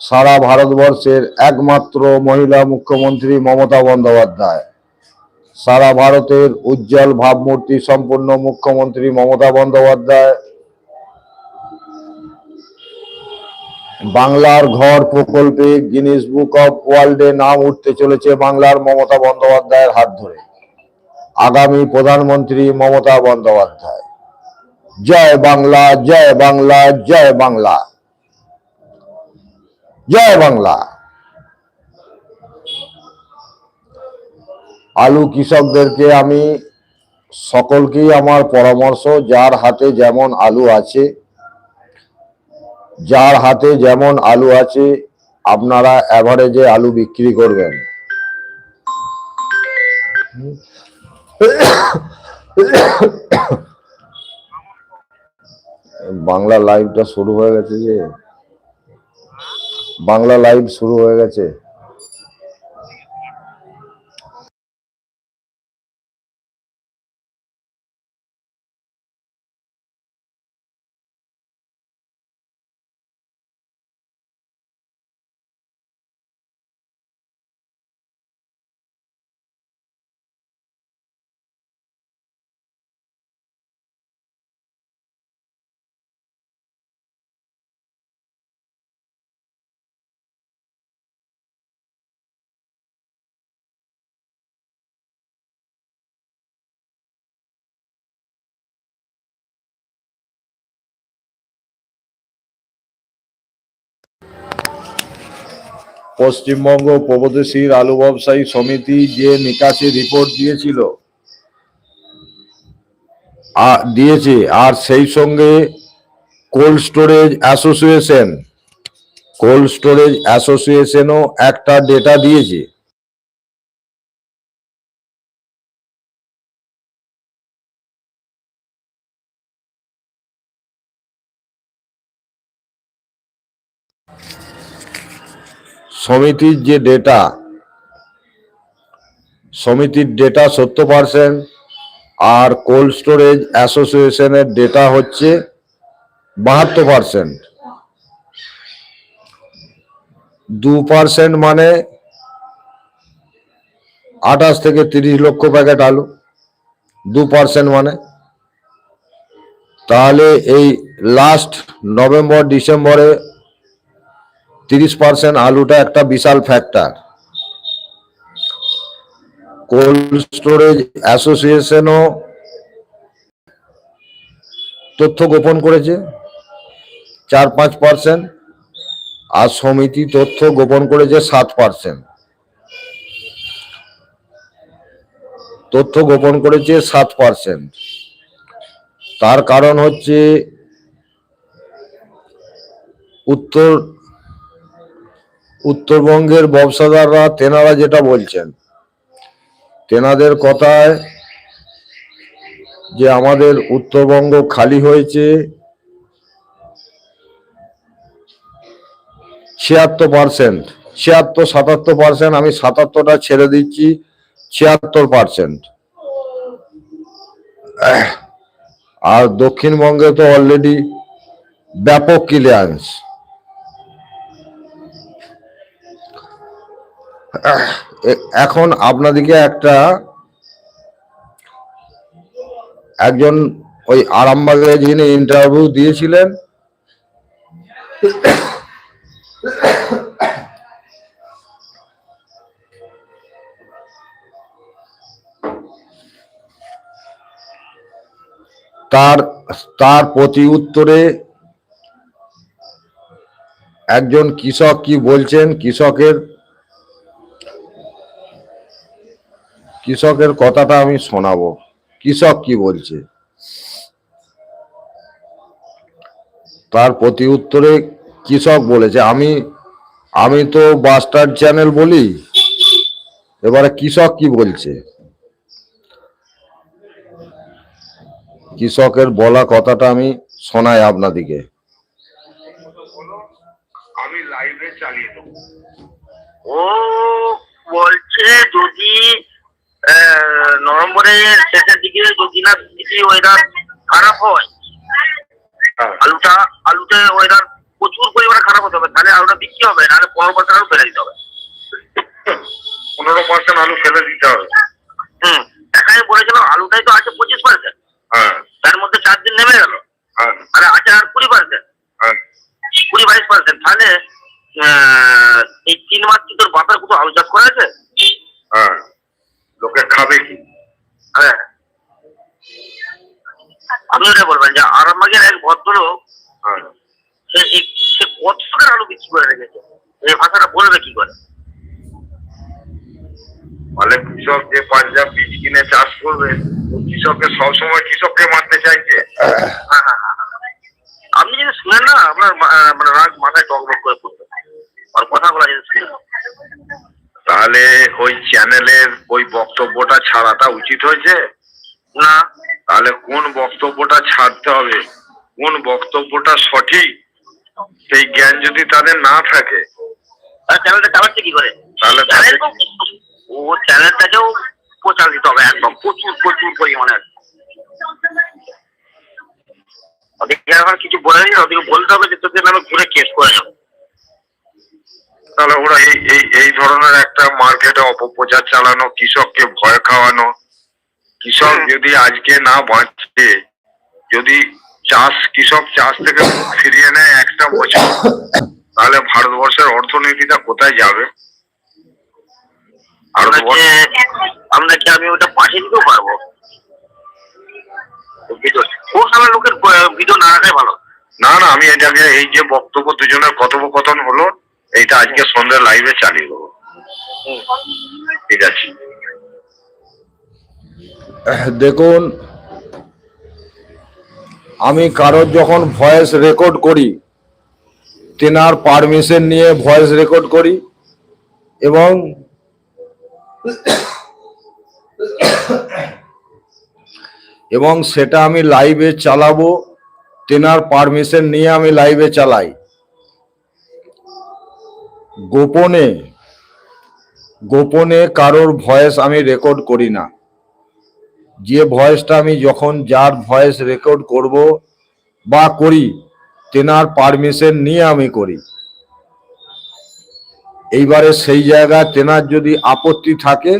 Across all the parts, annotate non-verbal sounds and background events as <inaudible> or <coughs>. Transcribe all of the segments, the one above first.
সারা ভারতবর্ষের একমাত্র মহিলা মুখ্যমন্ত্রী মমতা বন্দ্যোপাধ্যায়। সারা ভারতের উজ্জ্বল ভাবমূর্তি সম্পন্ন মুখ্যমন্ত্রী মমতা বন্দ্যোপাধ্যায়। বাংলার ঘর প্রকল্পে গিনিস বুক অফ ওয়ার্ল্ডে নাম উঠতে চলেছে বাংলার মমতা বন্দ্যোপাধ্যায়ের হাত ধরে। আগামী প্রধানমন্ত্রী মমতা বন্দ্যোপাধ্যায়। জয় বাংলা জয় বাংলা জয় বাংলা। জয় বাংলা। আলু কৃষকদেরকে আমি সকলকেই আমার পরামর্শ, যার হাতে যেমন আলু আছে, যার হাতে যেমন আলু আছে, আপনারা অ্যাভারেজে আলু বিক্রি করবেন। বাংলা লাইভটা শুরু হয়ে গেছে যে। বাংলা লাইভ শুরু হয়ে গেছে। পশ্চিমবঙ্গ প্রগতিশীল আলু ব্যবসায়ী সমিতি যে নিকাশি রিপোর্ট দিয়েছিল দিয়েছে, আর সেই সঙ্গে cold storage association cold storage অ্যাসোসিয়েশনও একটা ডেটা দিয়েছে। সমিতির যে ডেটা সমিতির ডেটা সত্তর পার্সেন্ট আর কোল্ড স্টোরেজ অ্যাসোসিয়েশনের ডেটা হচ্ছে বাহাত্তর পার্সেন্ট দু পার্সেন্ট মানে আঠাশ থেকে তিরিশ লক্ষ প্যাকেট আলু। দু পার্সেন্ট মানে। তাহলে এই লাস্ট নভেম্বর, ডিসেম্বরে তিরিশ পার্সেন্ট আলুটা একটা বিশাল ফ্যাক্টর কোল্ড স্টোরেজ অ্যাসোসিয়েশনও তথ্য গোপন করেছে, চার পাঁচ পার্সেন্ট। আর সমিতি তথ্য গোপন করেছে সাত পার্সেন্ট। তথ্য গোপন করেছে সাত পার্সেন্ট। তার কারণ হচ্ছে উত্তর উত্তরবঙ্গের ব্যবসাদাররা তেনারা যেটা বলছেন, তেনাদের কথায় যে আমাদের উত্তরবঙ্গ খালি হয়েছে, ছিয়াত্তর পার্সেন্ট, ছিয়াত্তর, সাতাত্তর পার্সেন্ট, আমি সাতাত্তরটা ছেড়ে দিচ্ছি, ছিয়াত্তর পার্সেন্ট। আর দক্ষিণবঙ্গে তো অলরেডি ব্যাপক ক্লিয়ারেন্স এখন আপনাদেরকে একটা একজন ওই আরামবাগে যিনি ইন্টারভিউ দিয়েছিলেন, তার তার প্রতি উত্তরে একজন কৃষক কি বলছেন? কৃষকের কৃষকের কথাটা আমি শোনাবো। কৃষক কি বলছে? তার প্রতি উত্তরে কৃষক বলেছে, আমি আমি তো বাস্টার চ্যানেল বলি। এবারে কৃষক কি বলছে? কৃষকের বলা কথাটা আমি শোনাই আপনাদিকে। আমি চালিয়ে দেবো। ও বলছে যদি নভেম্বরের শেষের দিকে যদি না বেশি ওয়েদার খারাপ হয়। হ্যাঁ। আলুটা আলুতে ওয়েদার প্রচুর পরিমাণে খারাপ হতে হবে। তাহলে আলুটা বিক্রি হবে নাহলে পনেরো পার্সেন্ট আলু ফেলে দিতে হবে। পনেরো পার্সেন্ট আলু ফেলে দিতে হবে। হুম এখানে বলেছিলাম আলুটাই তো আছে পঁচিশ পার্সেন্ট হ্যাঁ। তার মধ্যে চার দিন নেমে গেল। হ্যাঁ। আর আছে আর কুড়ি পার্সেন্ট হ্যাঁ। কুড়ি বাইশ পার্সেন্ট তাহলে এই তিন মাস কি তোর বাপের কোথাও আলু চাষ করা আছে? হ্যাঁ। লোকে খাবে কি? হ্যাঁ। আপনি বলবেন যে আরামবাগের এক ভদ্রলোক হ্যাঁ। সে সে কত টাকার আলু বিক্রি করে রেখেছে? এই ভাষাটা বলবে কি করে? ফলে কৃষক যে পাঞ্জাব বীজ কিনে চাষ করবে কৃষককে সবসময় কৃষককে মারতে চাইছে। হ্যাঁ, হ্যাঁ। আপনি যদি শুনেন না আপনার মানে রাগ মাথায় টকবক করে পড়বে। আর কথাগুলো যদি শুনেন তাহলে ওই চ্যানেলের ওই বক্তব্যটা ছাড়াটা উচিত হয়েছে? না তাহলে কোন বক্তব্যটা ছাড়তে হবে? কোন বক্তব্যটা সঠিক? সেই জ্ঞান যদি তাদের না থাকে তাহলে চ্যানেলটা চালাচ্ছে কি করে? তাহলে ও চ্যানেলটাকেও প্রচার দিতে হবে একদম প্রচুর প্রচুর পরিমাণে। ওদেরকে এখন কিছু বলে দিই ওদেরকে বলতে হবে যে তোদের নামে ঘুরে কেস করে যাব তাহলে ওরা এই এই এই ধরনের একটা মার্কেটে অপপ্রচার চালানো কৃষককে ভয় খাওয়ানো। কৃষক যদি আজকে না বাঁচে যদি চাষ কৃষক চাষ থেকে ফিরিয়ে নেয় একটা বছর তাহলে ভারতবর্ষের অর্থনীতিটা কোথায় যাবে? আমি ওটা পাঠিয়ে দিতেও পারব? ও লোকের ভিডিও না রাখাই ভালো। না না আমি এটাকে এই যে বক্তব্য দুজনের কথোপকথন হলো এইটা আজকে সন্ধ্যে লাইভে চালিয়ে দেবো। ঠিক আছে। দেখুন, আমি কারোর যখন ভয়েস রেকর্ড করি, তেনার পারমিশন নিয়ে ভয়েস রেকর্ড করি এবং এবং সেটা আমি লাইভে চালাবো, তেনার পারমিশন নিয়ে আমি লাইভে চালাই। গোপনে গোপনে কারোর ভয়েস আমি রেকর্ড করি না। যে ভয়েসটা আমি যখন যার ভয়েস রেকর্ড করব বা করি, তেনার পারমিশন নিয়ে আমি করি। এইবারে সেই জায়গায় তেনার যদি আপত্তি থাকে,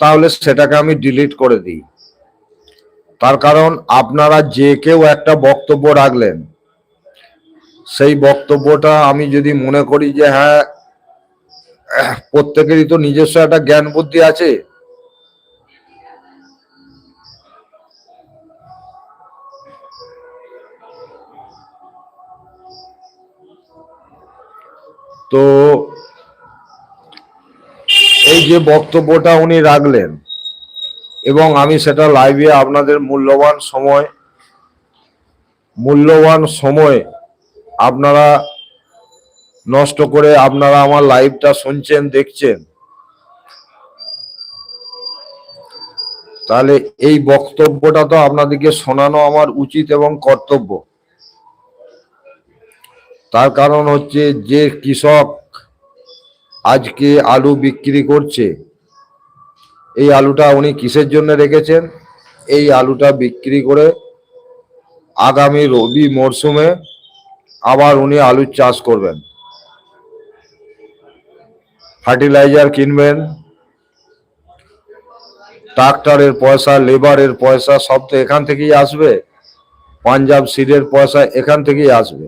তাহলে সেটাকে আমি ডিলিট করে দিই। তার কারণ আপনারা যে কেউ একটা বক্তব্য রাখলেন, সেই বক্তব্যটা আমি যদি মনে করি যে হ্যাঁ প্রত্যেকেরই তো নিজস্ব একটা জ্ঞান বুদ্ধি আছে। তো এই যে বক্তব্যটা উনি রাখলেন, এবং আমি সেটা লাইভে আপনাদের মূল্যবান সময় মূল্যবান সময় আপনারা নষ্ট করে আপনারা আমার লাইভটা শুনছেন, দেখছেন? তাহলে এই বক্তব্যটা তো আপনাদেরকে শোনানো আমার উচিত এবং কর্তব্য। তার কারণ হচ্ছে যে কৃষক আজকে আলু বিক্রি করছে, এই আলুটা উনি কিসের জন্য রেখেছেন? এই আলুটা বিক্রি করে আগামী রবি মরশুমে আবার উনি আলুর চাষ করবেন। ফার্টিলাইজার কিনবেন, ট্রাক্টরের পয়সা, লেবারের পয়সা, সব তো এখান থেকেই আসবে। পাঞ্জাব সিডের পয়সা এখান থেকেই আসবে।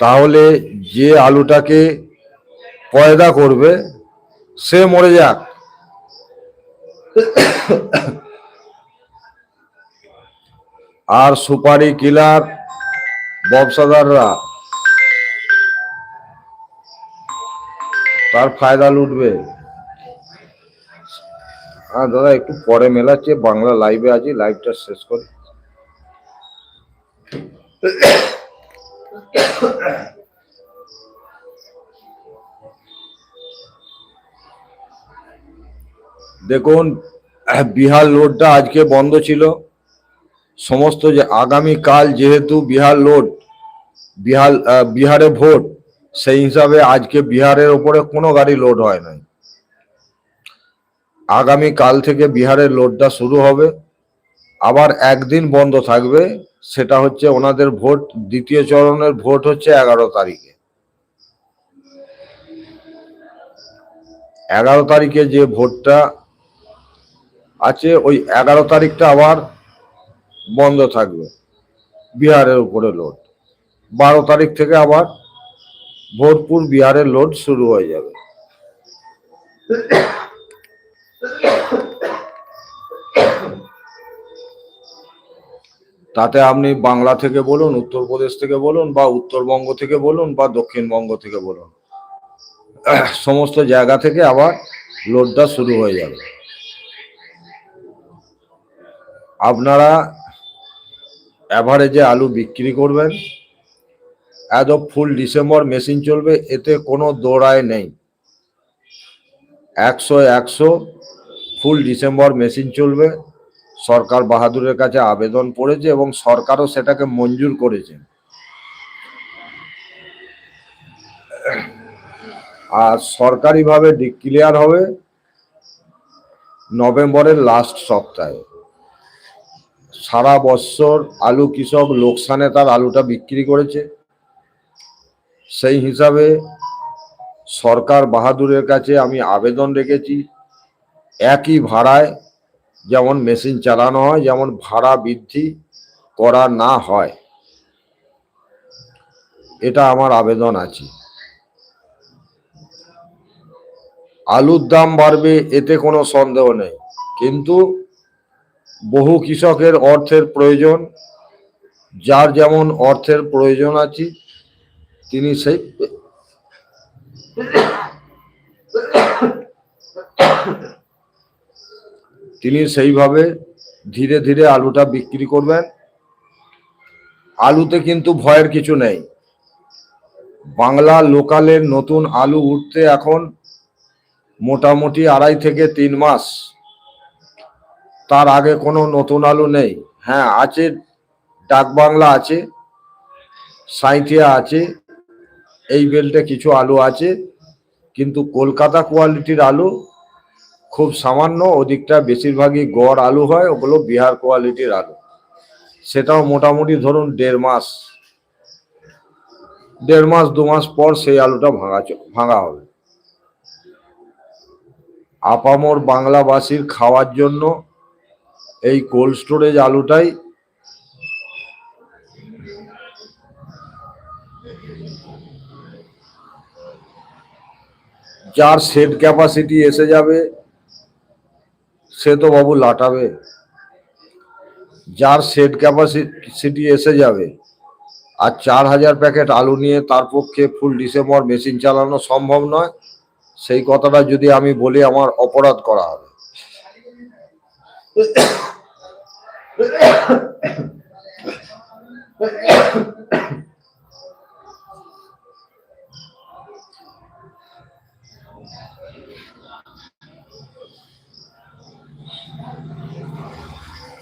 তাহলে যে আলুটাকে পয়দা করবে, সে মরে যাক। আর সুপারি কিলার ব্যবসাদাররা তার ফায়দা লুটবে? হ্যাঁ দাদা, একটু পরে মেলাচ্ছে, বাংলা লাইভে আছি লাইভটা শেষ করি। দেখুন, বিহার লোডটা আজকে বন্ধ ছিল। সমস্ত যে আগামী কাল যেহেতু বিহার লোড বিহার বিহারে ভোট সেই হিসাবে আজকে বিহারের ওপরে কোনো গাড়ি লোড হয় নাই। আগামী কাল থেকে বিহারের লোডটা শুরু হবে। আবার একদিন বন্ধ থাকবে, সেটা হচ্ছে ওনাদের ভোট, দ্বিতীয় চরণের ভোট হচ্ছে এগারো তারিখে। এগারো তারিখে যে ভোটটা আছে, ওই এগারো তারিখটা আবার বন্ধ থাকবে, বিহারের উপরে লোড বারো তারিখ থেকে আবার ভোটপুর বিহারের লোড শুরু হয়ে যাবে। তাতে আপনি বাংলা থেকে বলুন, উত্তরপ্রদেশ থেকে বলুন, বা উত্তরবঙ্গ থেকে বলুন, বা দক্ষিণবঙ্গ থেকে বলুন, সমস্ত জায়গা থেকে আবার লোডটা শুরু হয়ে যাবে। আপনারা অ্যাভারেজে আলু বিক্রি করবেন। এত ফুল ডিসেম্বর মেশিন চলবে, এতে কোনো দৌড়ায় নেই। একশো একশো ফুল ডিসেম্বর মেশিন চলবে। সরকার বাহাদুরের কাছে আবেদন পড়েছে এবং সরকারও সেটাকে মঞ্জুর করেছে। আর সরকারিভাবে ডিক্লিয়ার হবে নভেম্বরের লাস্ট সপ্তাহে। সারা বছর আলু কৃষক লোকসানে তার আলুটা বিক্রি করেছে। সেই হিসাবে সরকার বাহাদুরের কাছে আমি আবেদন রেখেছি, একই ভাড়ায় যেমন মেশিন চালানো হয়, যেমন ভাড়া বৃদ্ধি করা না হয়। এটা আমার আবেদন আছে। আলুর দাম বাড়বে এতে কোনো সন্দেহ নেই। কিন্তু বহু কৃষকের অর্থের প্রয়োজন, যার যেমন অর্থের প্রয়োজন আছে তিনি সেই তিনি সেইভাবে ধীরে ধীরে আলুটা বিক্রি করবেন। আলুতে কিন্তু ভয়ের কিছু নেই। বাংলা লোকালের নতুন আলু উঠতে এখন মোটামুটি আড়াই থেকে তিন মাস। তার আগে কোনো নতুন আলু নেই। হ্যাঁ আছে ডাক বাংলা আছে, সাঁইথিয়া আছে এই বেল্টে কিছু আলু আছে, কিন্তু কলকাতা কোয়ালিটির আলু খুব সামান্য, ওদিকটা বেশিরভাগই গড় আলু হয়, ওগুলো বিহার কোয়ালিটির আলু। সেটাও মোটামুটি ধরুন দেড় মাস দেড় মাস, দু মাস পর সেই আলুটা ভাঙা ভাঙা হবে। আপামর বাংলাবাসীর খাওয়ার জন্য এই কোল্ড স্টোরেজ আলুটাই যার সেট ক্যাপাসিটি এসে যাবে সে তো বাবু লাটাবে যার সেট ক্যাপাসিটি এসে যাবে আর চার হাজার প্যাকেট আলু নিয়ে তার পক্ষে ফুল ডিসেম্বর মেশিন চালানো সম্ভব নয় সেই কথাটা যদি আমি বলি আমার অপরাধ করা হবে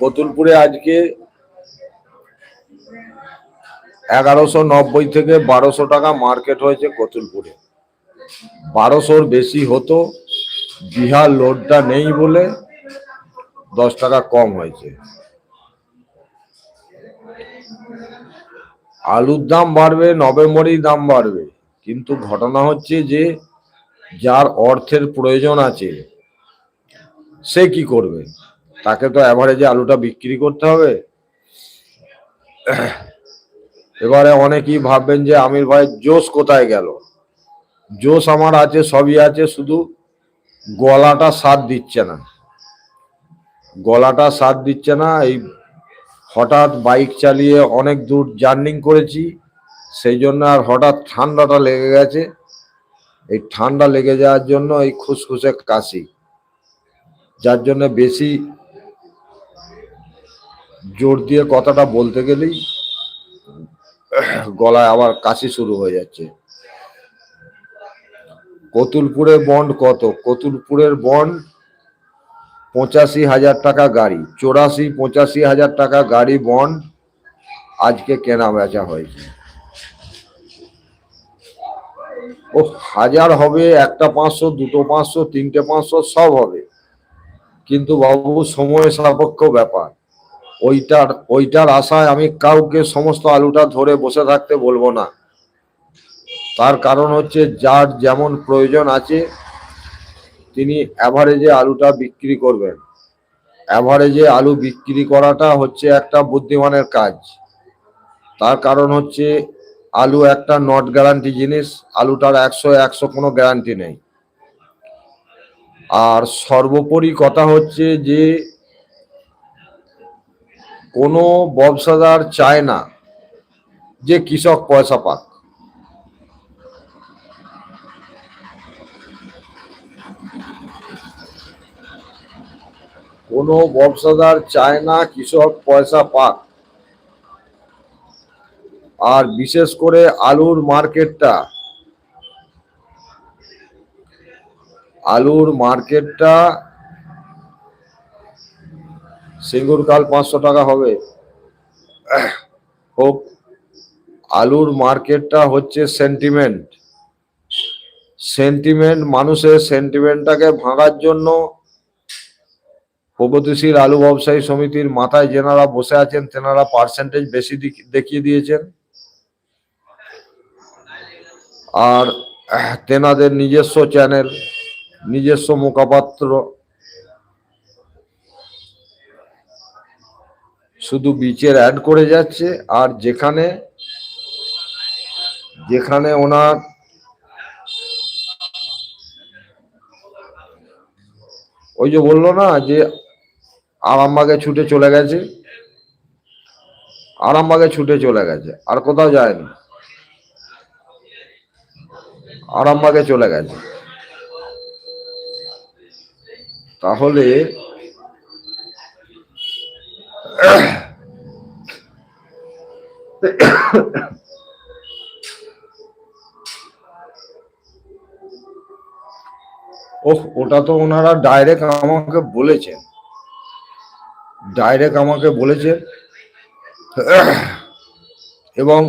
কতুলপুরে আজকে এগারোশো নব্বই থেকে বারোশো টাকা মার্কেট হয়েছে কতুলপুরে। বারোশোর বেশি হতো, বিহার লোডটা নেই বলে দশ টাকা কম হয়েছে। আলুর দাম বাড়বে, নভেম্বরেই দাম বাড়বে। কিন্তু ঘটনা হচ্ছে যে, যার অর্থের প্রয়োজন আছে, সে কি করবে? তাকে তো অ্যাভারেজে আলুটা বিক্রি করতে হবে। এবারে অনেকেই ভাববেন যে আমির ভাই জোশ কোথায় গেল? জোশ আমার আছে, সবই আছে, শুধু গলাটা সাথ দিচ্ছে না। গলাটা সাথ দিচ্ছে না, এই হঠাৎ বাইক চালিয়ে অনেক দূর জার্নিং করেছি, সেই জন্য আর হঠাৎ ঠান্ডাটা লেগে গেছে। এই ঠান্ডা লেগে যাওয়ার জন্য এই খুসখুসে কাশি, যার জন্য বেশি জোর দিয়ে কথাটা বলতে গেলেই গলায় আবার কাশি শুরু হয়ে যাচ্ছে। কতুলপুরের বন্ড কত? কতুলপুরের বন্ড পঁচাশি হাজার টাকা গাড়ি। চৌরাশি, পঁচাশি হাজার টাকা গাড়ি বন্ড আজকে কেনা বেচা হয়েছে। ও, হাজার হবে, একটা পাঁচশো, দুটো পাঁচশো, তিনটে পাঁচশো, সব হবে। কিন্তু বাবু, সময় সাপেক্ষ ব্যাপার। ওইটার ওইটার আশায় আমি কাউকে সমস্ত আলুটা ধরে বসে থাকতে বলব না। তার কারণ হচ্ছে যার যেমন প্রয়োজন আছে, তিনি অ্যাভারেজে আলুটা বিক্রি করবেন। অ্যাভারেজে আলু বিক্রি করাটা হচ্ছে একটা বুদ্ধিমানের কাজ। তার কারণ হচ্ছে আলু একটা নট গ্যারান্টি জিনিস, আলুটার একশো একশো কোনো গ্যারান্টি নেই। আর সর্বোপরি কথা হচ্ছে যে কোনো ব্যবসাদার চায় না যে কৃষক পয়সা পাক। কোনো ব্যবসাদার চায় না কৃষক পয়সা পাক। আর বিশেষ করে আলুর মার্কেটটা আলুর মার্কেটটা সিঙ্গুর কাল পাঁচশো টাকা হবে। হোক আলুর মার্কেটটা হচ্ছে সেন্টিমেন্ট সেন্টিমেন্ট মানুষের সেন্টিমেন্টটাকে ভাঙার জন্য প্রগতিশীল আলু ব্যবসায়ী সমিতির মাথায় যেনারা বসে আছেন, তেনারা পার্সেন্টেজ বেশি দেখিয়ে দিয়েছেন। আর, তেনাদের নিজস্ব চ্যানেল নিজস্ব মুখপাত্র শুধু বিচের অ্যাড করে যাচ্ছে, আর যেখানে যেখানে ওনার ওই যে বলল না যে আরামবাগে ছুটে চলে গেছে, আরামবাগে ছুটে চলে গেছে, আর কোথাও যায়নি। আরামবাগে চলে গেছে। তাহলে <coughs> ওহ, ওটা তো ওনারা ডাইরেক্ট আমাকে বলেছেন ডাইরেক্ট আমাকে বলেছেন <coughs> এবং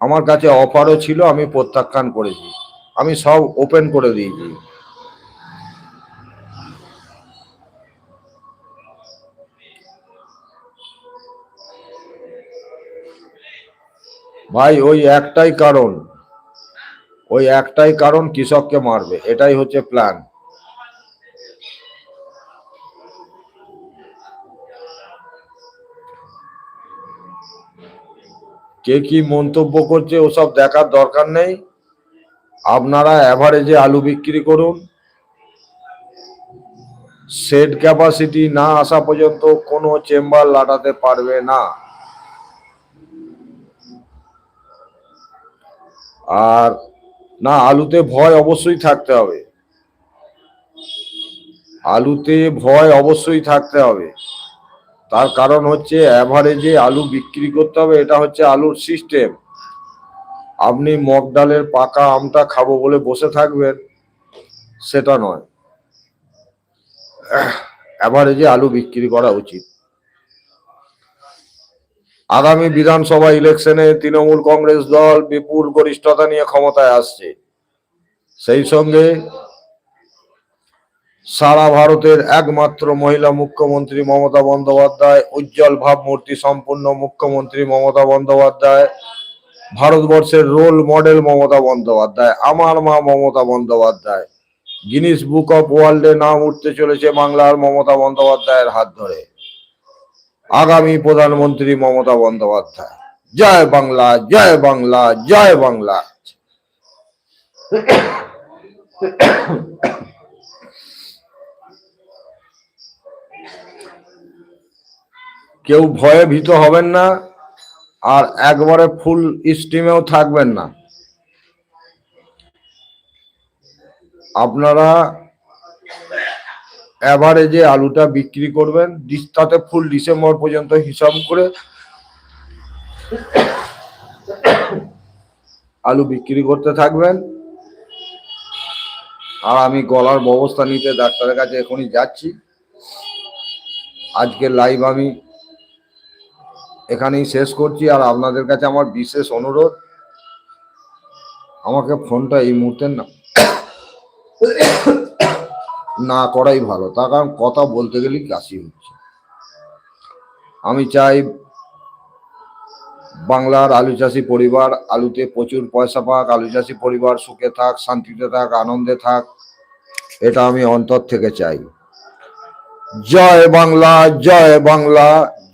আমার কাছে অফারও ছিল, আমি প্রত্যাখ্যান করেছি। আমি সব ওপেন করে দিয়েছি। ভাই, ওই একটাই কারণ। ওই একটাই কারণ কৃষককে মারবে। এটাই হচ্ছে প্ল্যান কে কি মন্তব্য করছে, ওসব দেখার দরকার নেই। আপনারা অ্যাভারেজে আলু বিক্রি করুন। সেট ক্যাপাসিটি না আসা পর্যন্ত কোনো চেম্বার লাটাতে পারবে না। আর না, আলুতে ভয় অবশ্যই থাকতে হবে। আলুতে ভয় অবশ্যই থাকতে হবে। তার কারণ হচ্ছে অ্যাভারেজে আলু বিক্রি করতে হবে, এটা হচ্ছে আলুর সিস্টেম আপনি মগ ডালের পাকা আমটা খাব বলে বসে থাকবেন, সেটা নয়। অ্যাভারেজে আলু বিক্রি করা উচিত। আগামী বিধানসভা ইলেকশনে তৃণমূল কংগ্রেস দল বিপুল গরিষ্ঠতা নিয়ে ক্ষমতায় আসছে। সেই সঙ্গে সারা ভারতের একমাত্র মহিলা মুখ্যমন্ত্রী মমতা বন্দ্যোপাধ্যায়, উজ্জ্বল ভাবমূর্তি সম্পূর্ণ মুখ্যমন্ত্রী মমতা বন্দ্যোপাধ্যায়, ভারতবর্ষের রোল মডেল মমতা বন্দ্যোপাধ্যায়, আমার মা Mamata Bandyopadhyay. Guinness book of ওয়ার্ল্ডে নাম উঠতে চলেছে বাংলার মমতা বন্দ্যোপাধ্যায়ের হাত ধরে। আগামী প্রধানমন্ত্রী মমতা বন্দ্যোপাধ্যায়। জয় বাংলা জয় বাংলা জয় বাংলা। কেউ ভয়ে ভীত হবেন না, আর একবারে ফুল স্টিমেও থাকবেন না। আপনারা অ্যাভারেজে আলুটা বিক্রি করবেন তাতে ফুল ডিসেম্বর পর্যন্ত হিসাব করে আলু বিক্রি করতে থাকবেন। আর আমি গলার ব্যবস্থা নিতে ডাক্তারের কাছে এখনই যাচ্ছি। আজকে লাইভ আমি এখানেই শেষ করছি, আর আপনাদের কাছে আমার বিশেষ অনুরোধ, আমাকে ফোনটা এই মুহূর্তে না না করাই ভালো, তার কারণ কথা বলতে গেলেই কাশি হচ্ছে। আমি চাই বাংলার আলু চাষি পরিবার আলুতে প্রচুর পয়সা পাক, আলু চাষি পরিবার সুখে থাক, শান্তিতে থাক, আনন্দে থাক, এটা আমি অন্তর থেকে চাই। জয় বাংলা জয় বাংলা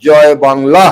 জয় বাংলা।